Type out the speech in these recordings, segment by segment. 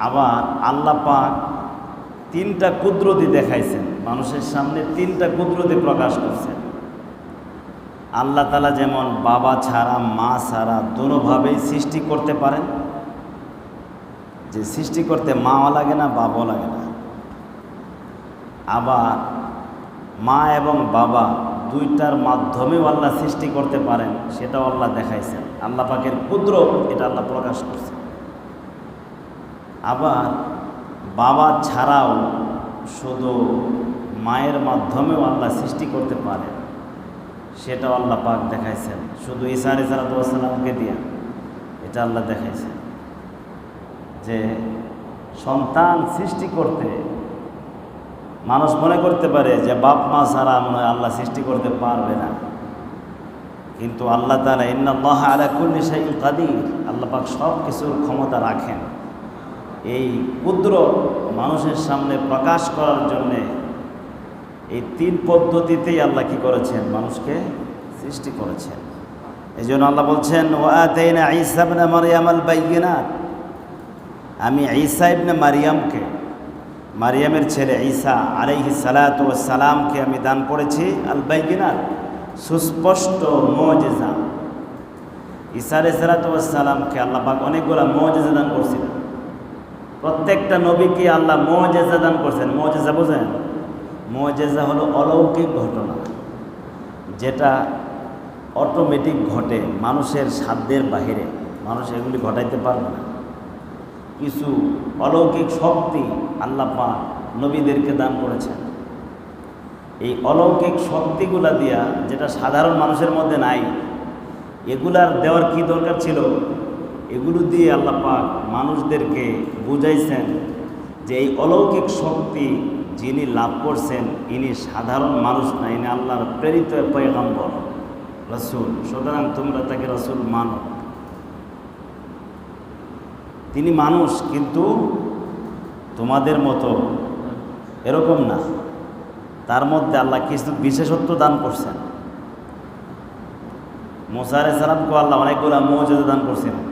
আবার আল্লাহ পাক তিনটা কুদরতি দেখাইছেন। মানুষের সামনে তিনটা কুদরতি প্রকাশ করছেন। আল্লাহ তালা যেমন বাবা ছাড়া, মা ছাড়া দোনোভাবেই সৃষ্টি করতে পারেন। যে সৃষ্টি করতে মাও লাগে না, বাবাও লাগে না। আবার মা এবং বাবা দুইটার মাধ্যমেও আল্লাহ সৃষ্টি করতে পারেন, সেটাও আল্লাহ দেখাইছেন। আল্লাহ পাকের ক্ষুদ্র এটা আল্লাহ প্রকাশ করছেন। আবার বাবা ছাড়াও শুধু মায়ের মাধ্যমেও আল্লাহ সৃষ্টি করতে পারেন সেটাও আল্লাহ পাক দেখাইছেন। শুধু ঈসা আলি দিয়া এটা আল্লাহ দেখাইছেন। যে সন্তান সৃষ্টি করতে মানুষ মনে করতে পারে যে বাপ মা ছাড়া মনে আল্লাহ সৃষ্টি করতে পারবে না। কিন্তু আল্লাহ তালা ইন্নাল্লাহ আলা কুল্লি শাইল কাদির। আল্লাহ পাক সব কিছুর ক্ষমতা রাখেন। এই ক্ষুদ্র মানুষের সামনে প্রকাশ করার জন্যে এই তিন পদ্ধতিতেই আল্লাহ কি করেছেন? মানুষকে সৃষ্টি করেছেন। এই জন্য আল্লাহ বলছেন ঈসাবনা মারিয়াম আল বাইয়িনাত আমি ঈসা ইবনে মারিয়ামকে, মারিয়ামের ছেলে ঈসা আলাইহি সালাতু সালামকে আমি দান করেছি আল বাইয়িনাত সুস্পষ্ট মুজিজা। ঈসা আলাইহিস সালাতু সালামকে আল্লাহ অনেকগুলো মুজিজা দান করছিলেন। প্রত্যেকটা নবীকে আল্লাহ মুজিজা দান করছেন। মুজিজা বোঝেন? মুজিজা হলো অলৌকিক ঘটনা, যেটা অটোমেটিক ঘটে মানুষের সাধ্যের বাহিরে। মানুষ এগুলি ঘটাইতে পারবে না। কিছু অলৌকিক শক্তি আল্লাহ পাক নবীদেরকে দান করেছেন। এই অলৌকিক শক্তিগুলা দিয়া, যেটা সাধারণ মানুষের মধ্যে নাই, এগুলার দেওয়ার কি দরকার ছিল? এগুলো দিয়ে আল্লাহ পাক মানুষদেরকে বুঝাইছেন যে এই অলৌকিক শক্তি যিনি লাভ করছেন, ইনি সাধারণ মানুষ না, ইনি আল্লাহর প্রেরিত পয়গম্বর, রসুল। সুতরাং তোমরা তাকে রসুল মানো। তিনি মানুষ, কিন্তু তোমাদের মতো এরকম না। তার মধ্যে আল্লাহ কিছু বিশেষত্ব দান করছেন। মোসা আলাই সালামকে আল্লাহ অনেকগুলো মৌজাদা দান করছেন।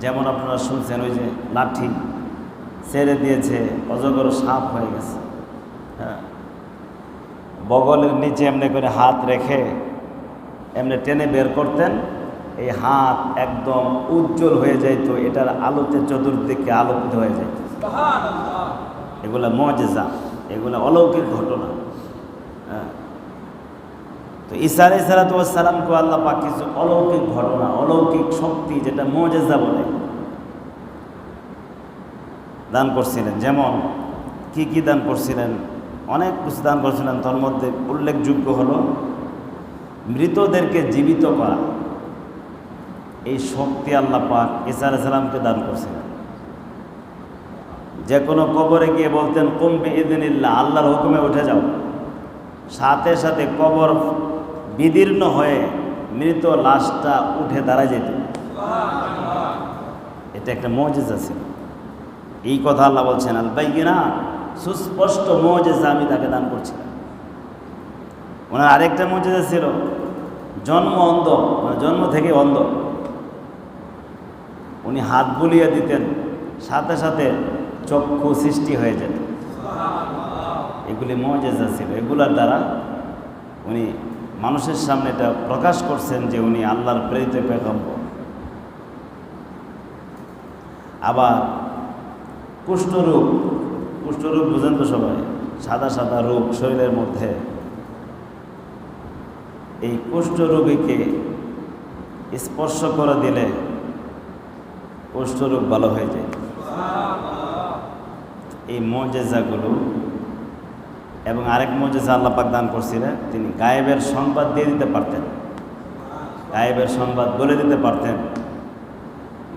যেমন আপনারা শুনছেন ওই যে লাঠি ছেড়ে দিয়েছে অজগর সাপ হয়ে গেছে। হ্যাঁ। বগলের নিচে এমনি করে হাত রেখে এমনি টেনে বের করতেন এই হাত একদম উজ্জ্বল হয়ে যাইত এটার আলোতে চতুর্দিকে আলোকিত হয়ে যাইত। এগুলো মজেজা এগুলো অলৌকিক ঘটনা। হ্যাঁ। তো ঈসা আলাই সালাতামকে আল্লাহ পাক কিছু অলৌকিক ঘটনা, অলৌকিক শক্তি যেটা মজেজা বলে, দান করছিলেন। যেমন, কি কি দান করছিলেন? অনেক কিছু দান করছিলেন। তার মধ্যে উল্লেখযোগ্য হলো, মৃতদেরকে জীবিত করা। এই শক্তি আল্লাহ পাক ঈসা আলাই সালামকে দান করছিলেন। যে কোনো কবরে গিয়ে বলতেন কম্পি ইদিনিল্লা আল্লাহর হুকুমে উঠে যাও। সাথে সাথে কবর বিদীর্ণ হয়ে মৃত লাশটা উঠে দাঁড়ায় যেত। এটা একটা মজেজা ছিল। এই কথা আল্লাহ বলছেন, আল বাইগিনা সুস্পষ্ট মজেজা আমি তাকে দান করছিলাম। ওনার আরেকটা মজেজা ছিল, জন্ম অন্ধ মানে জন্ম থেকে অন্ধ। উনি হাত বুলিয়ে দিতেন, সাথে সাথে চক্ষু সৃষ্টি হয়ে যেত। এগুলি মজেজা ছিল। এগুলার দ্বারা উনি মানুষের সামনে এটা প্রকাশ করছেন যে উনি আল্লাহর প্রেরিত পেগম্বর। আবার কুষ্ঠরোগ কুষ্ঠরোগ বুঝেন তো সবাই, সাদা সাদা রোগ শরীরের মধ্যে। এই কুষ্ঠ কুষ্ঠরোগীকে স্পর্শ করে দিলে কুষ্ঠরোগ ভালো হয়ে যায়। এই মজেজাগুলো এবং আরেক মজেজা আল্লাহ পাক দান করছিলেন, তিনি গায়েবের সংবাদ দিয়ে দিতে পারতেন। গায়েবের সংবাদ বলে দিতে পারতেন।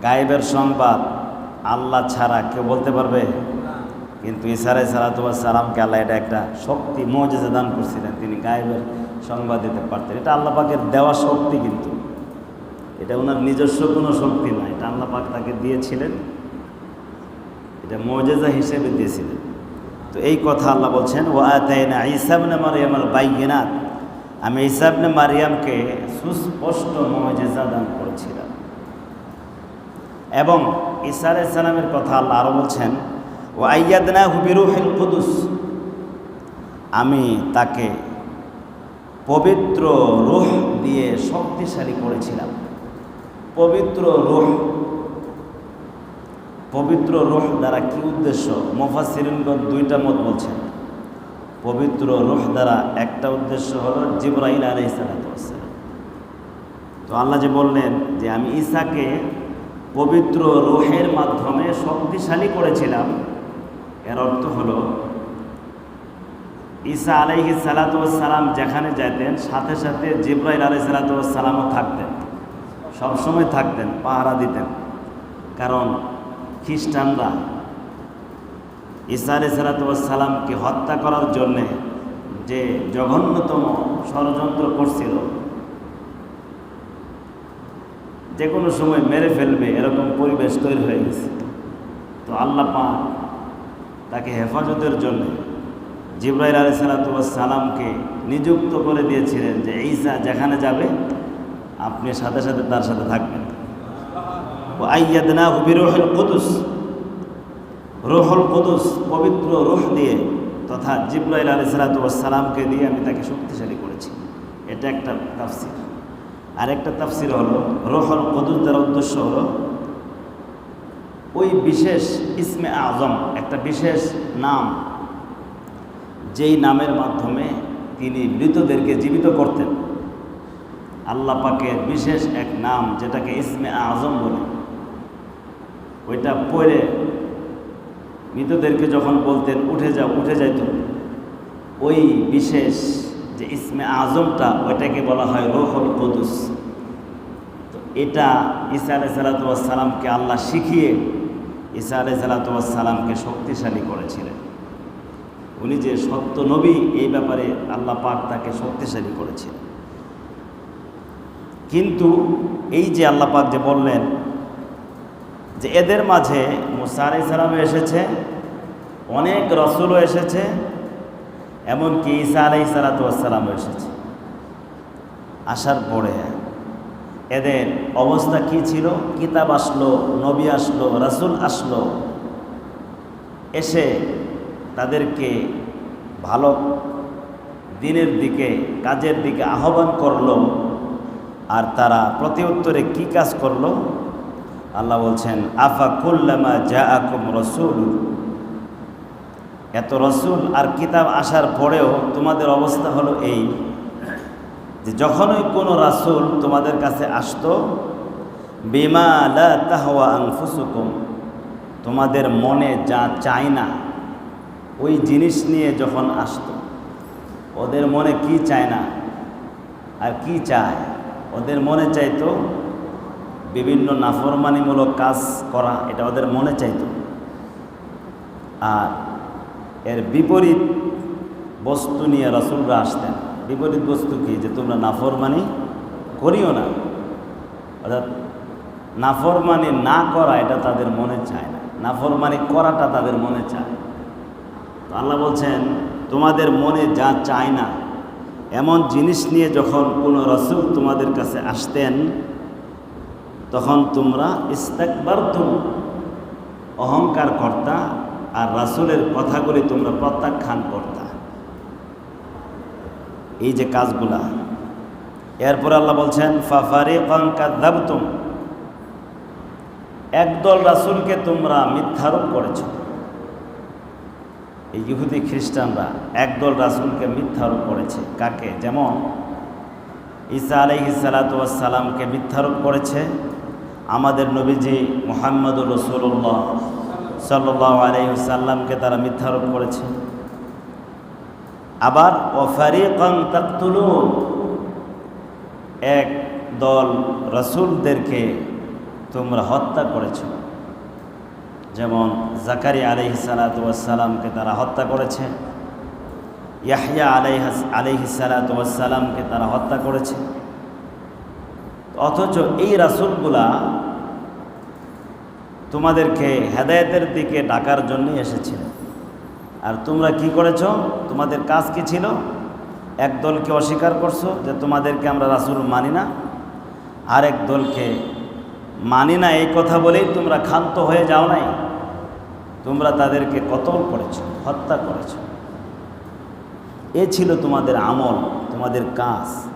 গায়েবের সংবাদ আল্লাহ ছাড়া কেউ বলতে পারবে? কিন্তু ইসারাই সালাতুল্লাহ সালামকে আল্লাহ এটা একটা শক্তি, মজেজা দান করছিলেন। তিনি গায়েবের সংবাদ দিতে পারতেন। এটা আল্লাহ পাকের দেওয়া শক্তি কিন্তু। এটা ওনার নিজস্ব কোনো শক্তি না। এটা আল্লাহ পাক তাকে দিয়েছিলেন। এটা মজেজা হিসেবে দিয়েছিলেন। তো এই কথা আল্লাহ বলছেন ও আতাইনা ইসাবনে মারিয়াম আল বাইগিনাত আমি ইসাবনে মারিয়ামকে সুস্পষ্ট মজেজা দান করেছিলাম। এবং ঈসা আলাইসালামের কথা আল্লাহ আরও বলছেন ও আইয়াদনা হুবিরুহিল কুদুস। আমি তাকে পবিত্র রুহ দিয়ে শক্তিশালী করেছিলাম। পবিত্র রুহ পবিত্র রোহ দ্বারা কি উদ্দেশ্য? মোফাসিরিনগণ দুইটা মত বলছেন পবিত্র রোহ দ্বারা একটা উদ্দেশ্য হলো জিব্রাহিল আলাই সালাতাম তো আল্লাহ যে বললেন যে আমি ঈসাকে পবিত্র রোহের মাধ্যমে শক্তিশালী করেছিলাম, এর অর্থ হলো ঈসা আলাইহি সালাতাম যেখানে যেতেন সাথে সাথে জিব্রাইল আলাই সালাতামও থাকতেন। সবসময় থাকতেন, পাহারা দিতেন। কারণ খ্রিস্টানরা ঈসা আলি সালাতামকে হত্যা করার জন্যে যে জঘন্যতম ষড়যন্ত্র করছিল, যে কোনো সময় মেরে ফেলবে, এরকম পরিবেশ তৈরি হয়ে গেছে। তো আল্লাহ পা তাকে হেফাজতের জন্য জিব্রাইল আলি সালাতামকে নিযুক্ত করে দিয়েছিলেন যে, ঈসা যেখানে যাবে, আপনি সাথে সাথে তার সাথে থাকবেন। ও আইয়াদনা হুবিরুহুল কুদুস। রুহুল কুদুস পবিত্র রুহ দিয়ে তথা জিব্রাইল আলি সালাতামকে দিয়ে আমি তাকে শক্তিশালী করেছি। এটা একটা তাফসির। আরেকটা তাফসির হলো, রোহল কদুস দ্বারা উদ্দেশ্য হলো, ওই বিশেষ ইসমে আজম, একটা বিশেষ নাম, যেই নামের মাধ্যমে তিনি মৃতদেরকে জীবিত করতেন। আল্লাহ বিশেষ এক নাম, যেটাকে ইসমে আজম বলে। ওইটা পড়ে মৃতদেরকে যখন বলতেন, উঠে যাও, উঠে যাইত ওই বিশেষ যে ইসমে আজমটা, ওইটাকে বলা হয় রোহল কদুস। তো এটা ঈসা আলাই সালাতামকে আল্লাহ শিখিয়ে ঈসা আলাই সালাতামকে শক্তিশালী করেছিলেন। উনি যে সত্য নবী, এই ব্যাপারে আল্লাহ পাক তাকে শক্তিশালী করেছিলেন। কিন্তু এই যে আল্লাহ পাক যে বললেন যে এদের মাঝে মুসা আলাই সালামও এসেছে, অনেক রসুলও এসেছে, এমনকি ঈসা আলাই সালাতামও এসেছে। আসার পরে এদের অবস্থা কি ছিল? কিতাব আসলো, নবী আসলো, রাসুল আসলো। এসে তাদেরকে ভালো দিনের দিকে, কাজের দিকে আহ্বান করল, আর তারা প্রতি উত্তরে কী কাজ করল? আল্লাহ বলছেন, আফা কুল্লামা যা আকুম রসুল? এত রসুল আর কিতাব আসার পরেও তোমাদের অবস্থা হলো এই, যে যখনই কোনো রাসুল তোমাদের কাছে আসতো, বেমা লা তাহওয়া আংফুসুকুম তোমাদের মনে যা চায় না, ওই জিনিস নিয়ে যখন আসতো, ওদের মনে কি চায় না, আর কি চায়? ওদের মনে চাইতো বিভিন্ন নাফরমানিমূলক কাজ করা, এটা ওদের মনে চাইতো। আর এর বিপরীত বস্তু নিয়ে রসুলরা আসতেন। বিপরীত বস্তু কি? যে তোমরা নাফরমানি করিও না। অর্থাৎ নাফরমানি না করা, এটা তাদের মনে চায় না। নাফরমানি করাটা তাদের মনে চায়। তো আল্লাহ বলছেন, তোমাদের মনে যা চায় না, এমন জিনিস নিয়ে যখন কোনো রসুল তোমাদের কাছে আসতেন তখন তোমরা ইস্তাকবার তুম অহংকার কর্তা আর রাসুলের কথাগুলি তোমরা প্রত্যাখ্যান কর্তা এই যে কাজগুলা। এরপর আল্লাহ বলছেন ফাফারে কঙ্কাদাবতুম একদল রাসুলকে তোমরা মিথ্যারোপ করেছ। এই ইহুদি খ্রিস্টানরা একদল রাসুলকে মিথ্যারোপ করেছে। কাকে? যেমন ঈসা আলহি সালাতামকে মিথ্যারোপ করেছে আমাদের নবীজি মোহাম্মদুর রসুল্লাহ সাল্লাহ আলহিসাল্লামকে তারা মিথ্যারোপ করেছে। আবার অফারিকন তাকতুলুন এক দল রসুলদেরকে তোমরা হত্যা করেছ। যেমন জাকারি আলহি সালাতামকে তারা হত্যা করেছে ইয়াহিয়া আলাই আলহি সালাতামকে তারা হত্যা করেছে। অথচ এই রাসুলগুলা তোমাদেরকে হেদায়তের দিকে ডাকার জন্যই এসেছিলেন আর তোমরা কি করেছ? তোমাদের কাজ কি ছিল? এক দলকে অস্বীকার করছ যে তোমাদেরকে আমরা রাসুল মানি না। আরেক দলকে মানি না, এই কথা বলেই তোমরা ক্ষান্ত হয়ে যাও নাই। তোমরা তাদেরকে কতল করেছ, হত্যা করেছ। এ ছিল তোমাদের আমল, তোমাদের কাজ।